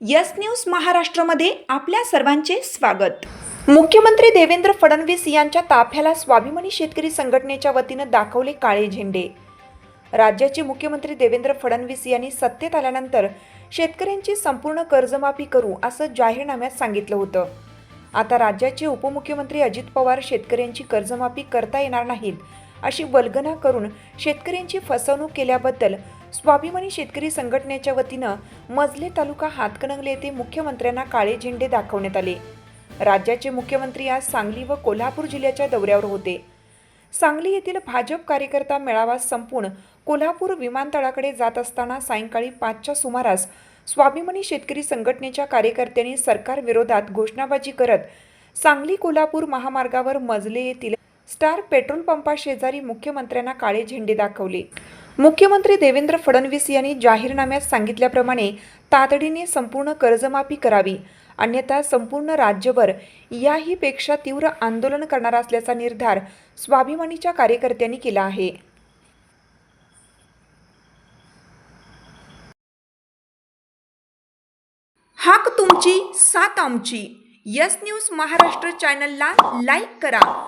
Yes news महाराष्ट्रामध्ये आपल्या सर्वांचे स्वागत. मुख्यमंत्री देवेंद्र फडणवीस यांच्या ताफ्याला स्वाभिमानी शेतकरी संघटनेच्या वतीनं दाखवले काळे झेंडे. राज्याचे मुख्यमंत्री देवेंद्र फडणवीस यांनी सत्तेत आल्यानंतर शेतकऱ्यांची संपूर्ण कर्जमाफी करू असं जाहीरनाम्यात सांगितलं होतं. आता राज्याचे उपमुख्यमंत्री अजित पवार शेतकऱ्यांची कर्जमाफी करता येणार नाहीत अशी वल्गना करून शेतकऱ्यांची फसवणूक केल्याबद्दल स्वाभिमानी शेतकरी संघटनेच्या वतीनं मजले तालुका हातकणंगले येथे मुख्यमंत्र्यांना काळे झेंडे दाखवण्यात आले. राज्याचे मुख्यमंत्री आज सांगली व कोल्हापूर जिल्ह्याच्या दौऱ्यावर होते. सांगली येथील भाजप कार्यकर्ता मेळावा संपून कोल्हापूर विमानतळाकडे जात असताना सायंकाळी पाचच्या सुमारास स्वाभिमानी शेतकरी संघटनेच्या कार्यकर्त्यांनी सरकारविरोधात घोषणाबाजी करत सांगली कोल्हापूर महामार्गावर मजले येथील स्टार पेट्रोल पंपा शेजारी मुख्यमंत्र्यांना काळे झेंडे दाखवले. मुख्यमंत्री देवेंद्र फडणवीस यांनी जाहीरनाम्यात सांगितल्याप्रमाणे तातडीने संपूर्ण कर्जमाफी करावी अन्यथा संपूर्ण राज्यभर याही पेक्षा तीव्र आंदोलन करणार असल्याचा निर्धार स्वाभिमानीच्या कार्यकर्त्यांनी केला आहे. हाक तुमची सात आमची. यस न्यूज महाराष्ट्र चॅनलला लाईक करा.